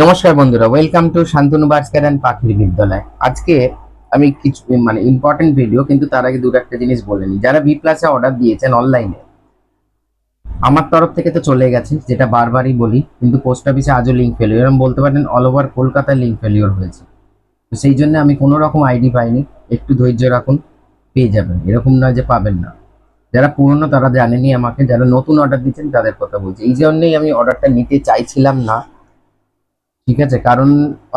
নমস্কার বন্ধুরা welcome to Shantanu Barskar and পাখির বিদ্যালয়। আজকে আমি কিছু মানে ইম্পর্টেন্ট ভিডিও কিন্তু তার আগে দুটো একটা জিনিস বলে নিই। যারা বি প্লাসে অর্ডার দিয়েছেন অনলাইনে আমার তরফ থেকে তো চলে গেছে, যেটা বারবারই বলি, কিন্তু পোস্ট অফিসে আজও লিঙ্ক ফেলিওর এরকম বলতে পারেন অল ওভার কলকাতায় লিঙ্ক ফেলিওর হয়েছে। তো সেই জন্য আমি কোনো রকম আইডি পাইনি, একটু ধৈর্য রাখুন, পেয়ে যাবেন। এরকম নয় যে পাবেন না। যারা পুরনো তারা জানেনি আমাকে, যারা নতুন অর্ডার দিচ্ছেন তাদের কথা বলছি। এই জন্যই আমি অর্ডারটা নিতে চাইছিলাম না। ঠিক আছে? কারণ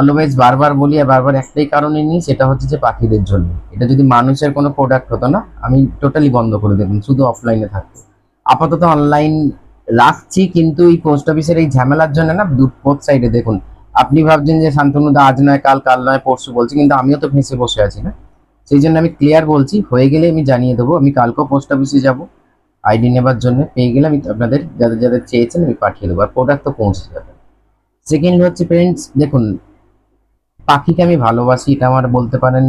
অলওয়েজ বারবার বলি আর বারবার একটাই কারণে নিই সেটা হচ্ছে যে পাখিদের জন্য। এটা যদি মানুষের কোনো প্রোডাক্ট হতো না, আমি টোটালি বন্ধ করে দিতাম শুধু অফলাইনে থাকতো। আপাতত অনলাইন রাখছি, কিন্তু এই পোস্ট অফিসের এই ঝামেলার জন্য না বোথ সাইডে দেখুন। আপনি ভাবছেন যে শান্তনুদা আজ নয়, কাল কাল নয়, পরশু বলছি, কিন্তু আমিও তো ফেঁসে বসে আছি না। সেই জন্য আমি ক্লিয়ার বলছি, হয়ে গেলে আমি জানিয়ে দেবো, আমি কালকেও পোস্ট অফিসে যাব। আইডি নেবার জন্য পেয়ে গেলে আমি আপনাদের, যাদের যাদের চেয়েছেন আমি পাঠিয়ে দেবো, আর প্রোডাক্ট তো পৌঁছে যাবে। সেকেন্ড হচ্ছে ফ্রেন্ডস দেখুন, পাখিকে আমি ভালোবাসি, এটা আমার বলতে পারেন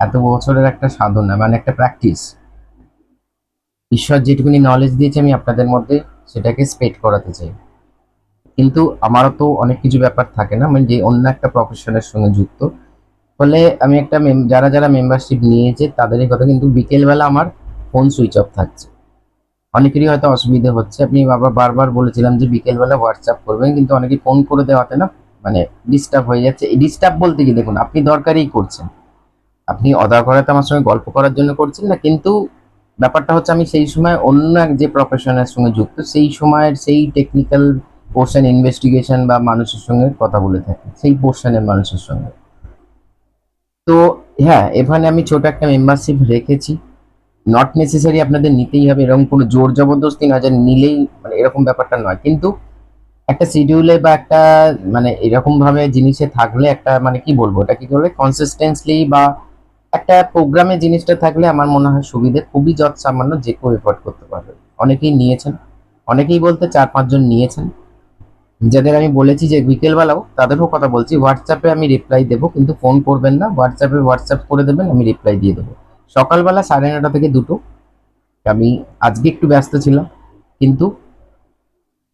এত বছরের একটা সাধনা মানে একটা প্র্যাকটিস ঈশ্বর যেটুকুনি নলেজ দিয়েছে আমি আপনাদের মধ্যে, সেটাকে স্পেড করাতে চাই। কিন্তু আমারও তো অনেক কিছু ব্যাপার থাকে না মানে যে অন্য একটা প্রফেশনের সঙ্গে যুক্ত। ফলে আমি একটা যারা যারা মেম্বারশিপ নিয়েছে, তাদেরই কথা, কিন্তু বিকেলবেলা আমার ফোন সুইচ অফ থাকছে। অনেকেরই হয়তো অসুবিধা হচ্ছে। আপনি বাবা বারবার বলেছিলাম যে বিকেলবেলা হোয়াটসঅ্যাপ করবেন, কিন্তু অনেকে ফোন করে দেওয়াতে না মানে ডিস্টার্ব হয়ে যাচ্ছে। এই ডিস্টার্ব বলতে কি দেখুন, আপনি দরকারই করছেন। আপনি অদরকারাতে আমার সঙ্গে গল্প করার জন্য করছেন না, কিন্তু ব্যাপারটা হচ্ছে আমি সেই সময় অন্য এক যে প্রফেশনের সঙ্গে যুক্ত, সেই সময়ের সেই টেকনিক্যাল পোর্শন ইনভেস্টিগেশন বা মানুষের সঙ্গে কথা বলে থাকি, সেই পোর্শনের মানুষের সঙ্গে। তো হ্যাঁ এখানে আমি ছোট একটা মেম্বারশিপ রেখেছি। নট নেসেসারি আপনাদের নিতেই হবে এরকম কোনো জোর জবরদস্তি না, যে নিলেই মানে এরকম ব্যাপারটা নয়। কিন্তু একটা শিডিউলে বা একটা মানে এরকম ভাবে জিনিসে থাকলে একটা মানে কি বলব, এটা কি করবে কনসিস্টেন্সলি বা একটা প্রোগ্রামে জিনিসটা থাকলে আমার মনে হয় সুবিধে, খুবই যত সামান্য যে কেউ এফোর্ড করতে পারবে। অনেকেই নিয়েছেন, অনেকেই বলতে চার পাঁচজন নিয়েছেন। যাদের আমি বলেছি যে বিকেলবেলাও, তাদেরও কথা বলছি হোয়াটসঅ্যাপে আমি রিপ্লাই দেবো, কিন্তু ফোন করবেন না। হোয়াটসঅ্যাপে হোয়াটসঅ্যাপ করে দেবেন, আমি রিপ্লাই দিয়ে দেবো। সকালবেলা সাড়ে নটা থেকে দুটো। আমি আজকে একটু ব্যস্ত ছিলাম, কিন্তু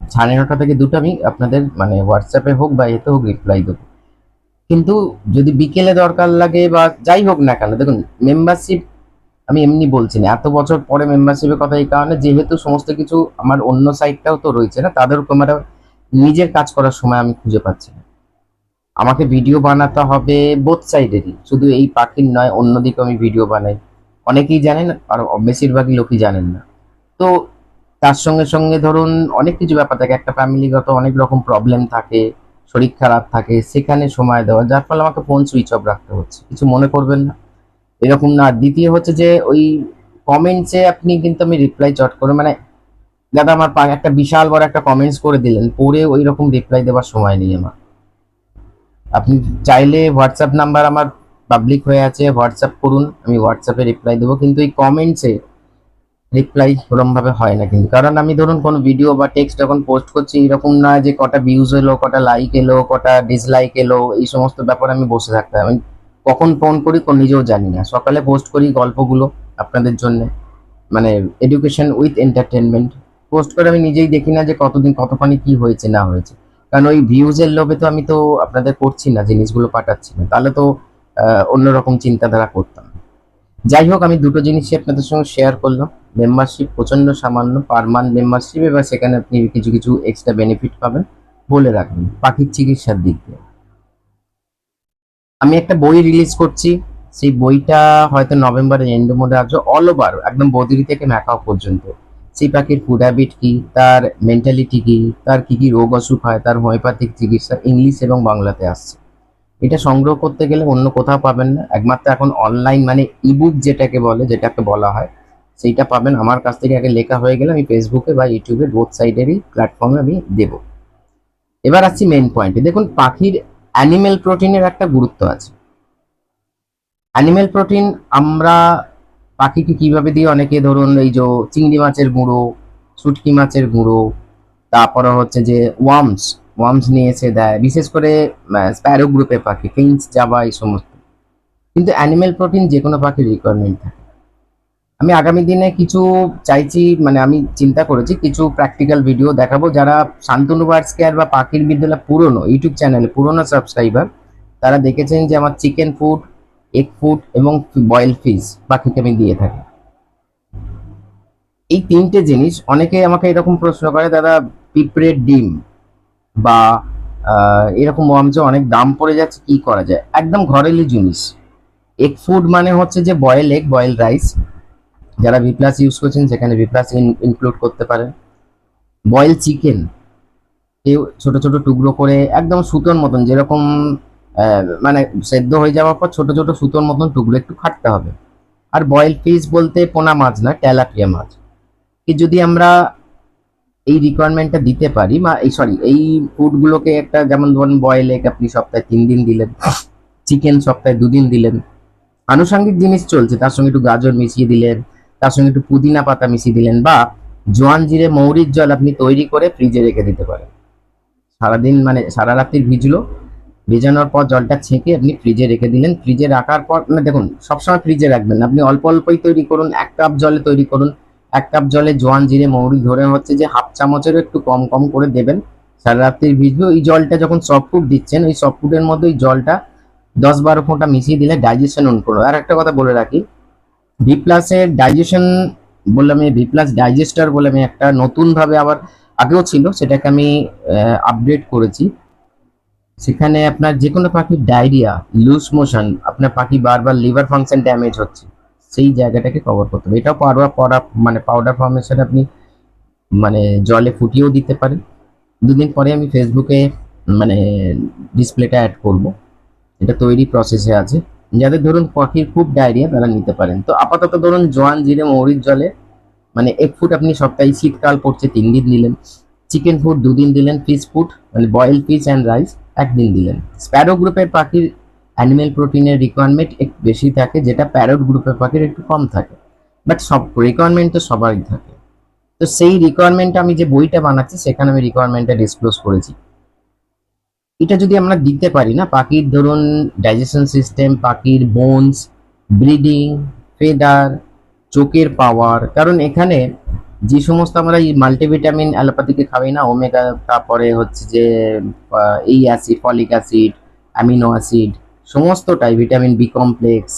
সাড়ে নটা থেকে দুটো আমি আপনাদের মানে হোয়াটসঅ্যাপে হোক বা এতে হোক রিপ্লাই দেবো। কিন্তু যদি বিকেলে দরকার লাগে বা যাই হোক না কেন, দেখুন মেম্বারশিপ আমি এমনি বলছি না, এত বছর পরে মেম্বারশিপের কথা এই কারণে যেহেতু সমস্ত কিছু আমার অন্য সাইটটাও তো রয়েছে না, তাদের উপর আমার নিজের কাজ করার সময় আমি খুঁজে পাচ্ছি না। আমাকে ভিডিও বানাতে হবে বোথ সাইডেরই শুধু এই পাখির নয়, অন্যদিকে আমি ভিডিও বানাই। অনেকেই জানেন, আর বেশিরভাগই লোকই জানেন না। তো তার সঙ্গে সঙ্গে ধরুন, অনেক কিছু ব্যাপার থাকে। একটা ফ্যামিলিগত অনেক রকম প্রবলেম থাকে, শরীর খারাপ থাকে, সেখানে সময় দেওয়া। যার ফলে আমাকে ফোন সুইচ অফ রাখতে হচ্ছে। কিছু মনে করবেন না। এরকম না। দ্বিতীয় হচ্ছে যে, ওই কমেন্টসে আপনি কিন্তু আমি রিপ্লাই চট করে মানে দাদা, আমার একটা বিশাল বড় একটা কমেন্টস করে দিলেন। পরে ওই রকম রিপ্লাই দেওয়ার সময় নেই আমার। আপনি চাইলে হোয়াটসঅ্যাপ নাম্বার আমার পাবলিক হয়ে আছে হোয়াটসঅ্যাপ করুন, আমি হোয়াটসঅ্যাপে রিপ্লাই দেবো। কিন্তু এই কমেন্টসে রিপ্লাই ওরমভাবে হয় না কিন্তু। কারণ আমি ধরুন কোনো ভিডিও বা টেক্সট যখন পোস্ট করছি, এরকম না যে কটা ভিউজ এলো, কটা লাইক এলো, কটা ডিসলাইক এলো, এই সমস্ত ব্যাপারে আমি বসে থাকতে। আমি কখন ফোন করি কোন নিজেও জানি না। সকালে পোস্ট করি গল্পগুলো আপনাদের জন্য। মানে এডুকেশন উইথ এন্টারটেনমেন্ট পোস্ট করে আমি নিজেই দেখি না যে কতদিন কতখানি কি হয়েছে, না হয়েছে। কারণ ওই ভিউজের লোভে তো আমি তো আপনাদের করছি না, জিনিসগুলো পাঠাচ্ছি না। তাহলে তো অন্যরকম চিন্তাধারা করতাম। যাই হোক, আমি দুটো জিনিসই আপনাদের সঙ্গে শেয়ার করলাম। মেম্বারশিপ প্রচণ্ড সামান্য পার মান্থ মেম্বারশিপ এবার সেখানে আপনি কিছু কিছু এক্সট্রা বেনিফিট পাবেন। বলে রাখবেন পাখির চিকিৎসার দিক দিয়ে। আমি একটা বই রিলিজ করছি। সেই বইটা হয়তো নভেম্বরের এন্ড মধ্যে আসবে অল ওভার একদম বদিরি থেকে ম্যাকাও পর্যন্ত। সেই পাখির ফুড হ্যাবিট কি? তার মেন্টালিটি কি? তার কি কি রোগ অসুখ হয়? তার হোমিওপ্যাথিক চিকিৎসা ইংলিশ এবং বাংলাতে আসছে। এটা সংগ্রহ করতে গেলে অন্য কোথাও পাবেন না। একমাত্র এখন অনলাইন মানে ইবুক যেটাকে বলে, যেটাকে বলা হয়, সেইটা পাবেন। আমার কাছ থেকে আগে লেখা হয়ে গেলে আমি ফেসবুকে বা ইউটিউবে বোথ সাইডেরই প্ল্যাটফর্মে আমি দেব। এবার আসছি মেন পয়েন্টে দেখুন, পাখির অ্যানিমেল প্রোটিনের একটা গুরুত্ব আছে। অ্যানিমেল প্রোটিন আমরা পাখিকে কীভাবে দিয়ে অনেকে ধরুন এই যে চিংড়ি মাছের গুঁড়ো, শুটকি মাছের গুঁড়ো, তারপরে হচ্ছে যে ওয়ার্মস ওয়ার্মস নিয়ে এসে দেয়। বিশেষ করে স্প্যারো গ্রুপের পাখি ফিঞ্চ জাবা, এই সমস্ত। কিন্তু অ্যানিমেল প্রোটিন যে কোনো পাখির রিকোয়ারমেন্ট থাকে। আমি আগামী দিনে কিছু চাইছি মানে আমি চিন্তা করেছি, কিছু প্র্যাকটিক্যাল ভিডিও দেখাবো। যারা শান্তনু বার্ডস কেয়ার বা পাখির বিদ্যালয় পুরনো, ইউটিউব চ্যানেলে পুরনো সাবস্ক্রাইবার তারা দেখেছেন যে আমার চিকেন ফুড এগ ফুড এবং বয়েল ফিশ পাখিকে আমি দিয়ে থাকি। এই তিনটে জিনিস অনেকে আমাকে এরকম প্রশ্ন করে, দাদা, পিঁপড়ের ডিম বা এরকম যে অনেক দাম পড়ে যাচ্ছে, কি করা যায়? একদম ঘরেলি জিনিস। এগ ফুড মানে হচ্ছে যে বয়েল এগ বয়েল রাইস যারা ভি প্লাস ইউজ করছেন, সেখানে ভি প্লাস ইনক্লুড করতে পারেন। বয়েল চিকেন কেউ ছোট ছোট টুকরো করে একদম সুতোর মতন, যেরকম মানে সেদ্ধ হয়ে যাওয়ার পর ছোট ছোট সুতোর মতন টুকরো একটু খাটতে হবে। আর বয়েল ফিশ বলতে পোনা মাছ না, তেলাপিয়া মাছ। কি যদি আমরা এই রিকোয়ারমেন্টটা দিতে পারি বা এই সরি এই ফুডগুলোকে একটা যেমন ধরুন বয়েল এগ আপনি সপ্তাহে তিন দিন দিলেন চিকেন সপ্তাহে দুদিন দিলেন, আনুষঙ্গিক জিনিস চলছে, তার সঙ্গে একটু গাজর মিশিয়ে দিলেন, তার সঙ্গে একটু পুদিনা পাতা মিশিয়ে দিলেন বা জোয়ান জিরে মৌরির জল আপনি তৈরি করে ফ্রিজে রেখে দিতে পারেন। সারাদিন মানে সারা রাত্রি ভিজলো ভেজানোর পর জলটা ছেঁকে আপনি ফ্রিজে রেখে দিলেন। ফ্রিজে রাখার পর মানে দেখুন, সবসময় ফ্রিজে রাখবেন আপনি অল্প অল্পই তৈরি করুন, এক কাপ জলে তৈরি করুন। এক কাপ জলে জোয়ান জিরে, মৌরি ধরে হচ্ছে যে হাফ চামচেরও একটু কম কম করে দেবেন। সারা রাত্রি ভিজবে। ওই জলটা যখন সফট ফুড দিচ্ছেন, ওই সফট ফুডের মধ্যে ওই জলটা দশ বারো ফোঁটা মিশিয়ে দিলে ডাইজেশন অন করবে আর একটা কথা বলে রাখি ভি প্লাসের ডাইজেশন বললাম আমি ভি প্লাস ডাইজেস্টার বলে আমি একটা নতুনভাবে আবার আগেও ছিল, সেটাকে আমি আপডেট করেছি। সেখানে আপনার যে কোনো পাখির ডায়রিয়া লুজ মোশন আপনার পাখি বারবার লিভার ফাংশন ড্যামেজ হচ্ছে, সেই জায়গাটাকে কভার করতে হবে। এটাও পাউডার পড়া মানে পাউডার ফর্মেশন আপনি মানে জলে ফুটিয়েও দিতে পারেন। দুদিন পরে আমি ফেসবুকে মানে ডিসপ্লেটা অ্যাড করব। এটা তৈরি প্রসেসে আছে। যাদের ধরুন পাখির খুব ডায়রিয়া, তারা নিতে পারেন। তো আপাতত ধরুন জোয়ান, জিরে, মৌরির জলে মানে এক ফুট আপনি সপ্তাহে শীতকাল পড়ছে, তিন দিন দিলেন। চিকেন ফুড দুদিন দিলেন ফিশ ফুড মানে বয়েল ফিশ অ্যান্ড রাইস একদিন দিলেন। স্প্যারো গ্রুপের পাখির অ্যানিমেল প্রোটিনের রিকোয়ারমেন্ট একটু বেশি থাকে, যেটা প্যারট গ্রুপের পাখির একটু কম থাকে। বাট সব রিকোয়ারমেন্ট তো সবারই থাকে। তো সেই রিকোয়ারমেন্ট আমি যে বইটা বানাচ্ছি, সেখানে আমি রিকোয়ারমেন্টটা ডিসক্লোজ করেছি। এটা যদি আমরা দিতে পারি না, পাখির ধরুন ডাইজেশন সিস্টেম পাখির বোনস ব্রিডিং ফেদার চোখের পাওয়ার কারণ এখানে যে সমস্ত আমরা এই মাল্টিভিটামিন অ্যালোপ্যাথিকে খাওয়াই না ওমেগা তারপরে হচ্ছে যে এই acid folic acid amino acid সমস্তটাই vitamin B complex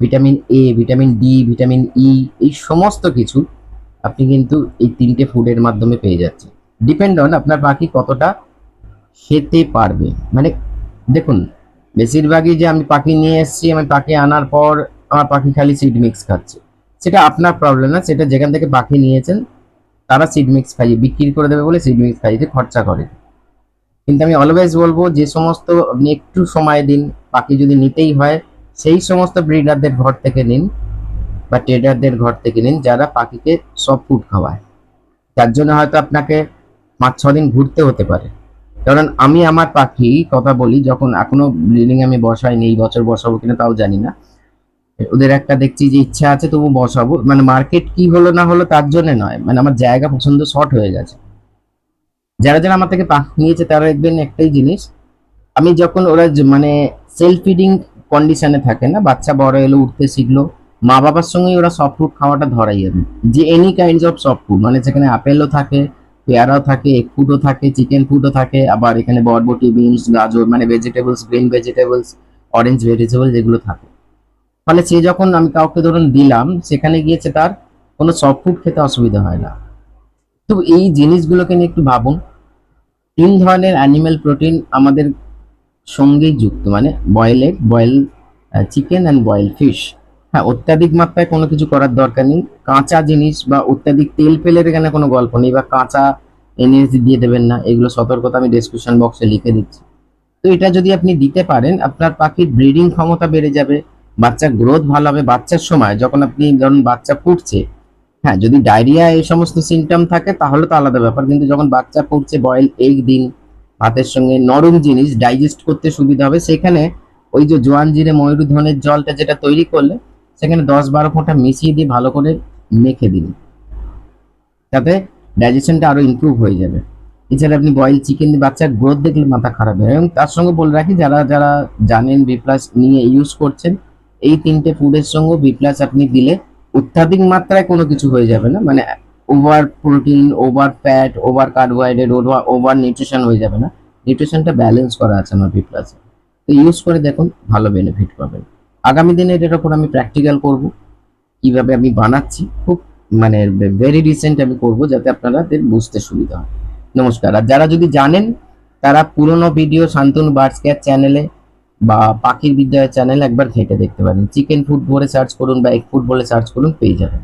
vitamin A vitamin D vitamin E এই সমস্ত কিছু আপনি কিন্তু এই তিনটে ফুডের মাধ্যমে পেয়ে যাচ্ছেন। ডিপেন্ড অন আপনার পাখি কতটা খেতে পারবে। মানে দেখুন, বেশিরভাগই যে আমি পাখি নিয়ে এসেছি, আমি পাখি আনার পর আমার পাখি খালি সিড মিক্স খাচ্ছে। সেটা আপনার প্রবলেম না, সেটা যেখান থেকে পাখি নিয়েছেন, তারা সিড মিক্স খাইয়ে বিক্রি করে দেবে বলে সিড মিক্স খাইয়ে খরচা করে। কিন্তু আমি অলওয়েজ বলব, যে সমস্ত আপনি একটু সময় দিন পাখি যদি নিতেই হয়, সেই সমস্ত ব্রিডারদের ঘর থেকে নিন বা ট্রেডারদের ঘর থেকে নিন, যারা পাখিকে সব ফুড খাওয়ায়। তার জন্য হয়তো আপনাকে পাঁচ, ছ দিন ঘুরতে হতে পারে। কারণ আমি আমার পাখি, কথা বলি, যখন এখনও ব্রিডিং আমি বসাইনি, এই বছর বসাবো কিনা তাও জানি না। ওদের একটা দেখছি যে ইচ্ছা আছে, তবু বসাবো। মানে মার্কেট কি হলো না হলো তার জন্য নয় মানে আমার জায়গা পছন্দ শর্ট হয়ে গেছে। যারা যারা আমার থেকে পাখ নিয়েছে, তারা দেখবেন একটাই জিনিস, আমি যখন ওরা মানে সেলফ ফিডিং কন্ডিশনে থাকে না, বাচ্চা বড় এলো, উঠতে শিখলো, মা বাবার সঙ্গেই ওরা সফট ফুড খাওয়াটা ধরাই আমি। যে any kinds of soft food মানে সেখানে আপেলও থাকে, পেয়ারাও থাকে এগ ফুডও থাকে চিকেন ফুডও থাকে, আবার এখানে বরবটি বিনস গাজর মানে vegetables green vegetables orange vegetable যেগুলো থাকে। ফলে সে যখন আমি কাউকে ধরুন দিলাম, সেখানে গিয়েছে তার কোনো সফট ফুড খেতে অসুবিধা হয় না। তো এই জিনিসগুলোকে নিয়ে একটু ভাবুন। তিন ধরনের অ্যানিমেল প্রোটিন আমাদের সঙ্গেই যুক্ত মানে boil egg boil chicken and boil fish হ্যাঁ অত্যাধিক মাত্রায় কোনো কিছু করার দরকার নেই। কাঁচা জিনিস বা অত্যাধিক তেল ফেলের এখানে কোনো গল্প নেই বা কাঁচা এনএসজি দিয়ে দেবেন না, এগুলো সতর্কতা আমি ডেসক্রিপশন বক্সে লিখে দিচ্ছি। তো এটা যদি আপনি দিতে পারেন, আপনার পাখির ব্রিডিং ক্ষমতা বেড়ে যাবে। বাচ্চার গ্রোথ ভালো হবে বাচ্চার সময়, যখন আপনি ধরুন বাচ্চা ফুটছে হ্যাঁ যদি ডায়রিয়া এই সমস্ত সিমটম থাকে, তাহলে তো আলাদা ব্যাপার। কিন্তু যখন বাচ্চা ফুটছে বয়েল এগ দিন ভাতের সঙ্গে নরম জিনিস ডাইজেস্ট করতে সুবিধা হবে। সেখানে ওই যে জোয়ান জিরে ময়ূরধনের জলটা যেটা তৈরি করলে, সেখানে দশ বারো ফোঁটা মিশিয়ে দিয়ে ভালো করে মেখে দিন। তাতে ডাইজেশনটা আরও ইমপ্রুভ হয়ে যাবে। এছাড়া আপনি বয়েল চিকেন দিয়ে বাচ্চার গ্রোথ দেখলে মাথা খারাপ হয়। এবং তার সঙ্গে বলে রাখি, যারা যারা জানেন বি প্লাস নিয়ে ইউজ করছেন এই তিনটে ফুডের সঙ্গে বি প্লাস আপনি দিলে অত্যাধিক মাত্রায় কোনো কিছু হয়ে যাবে না। মানে over protein over fat over carbohydrate over over nutrition হয়ে যাবে না। নিউট্রিশনটা ব্যালেন্স করা আছে আমার বি প্লাসে তো ইউজ করে দেখুন, ভালো বেনিফিট পাবেন। আগামী দিনে এটার উপর আমি প্র্যাকটিক্যাল করব। কীভাবে আমি বানাচ্ছি, খুব মানে ভেরি রিসেন্ট আমি করব যাতে আপনাদের বুঝতে সুবিধা হয়। নমস্কার। আর যারা যদি জানেন, তারা পুরনো ভিডিও শান্তনু বার্ডস কেয়ার চ্যানেলে বা পাখির বিদ্যায় চ্যানেল একবার ঘেটে দেখতে পারেন। চিকেন ফুড বলে সার্চ করুন বা এগ ফুড বলে সার্চ করুন, পেয়ে যাবেন।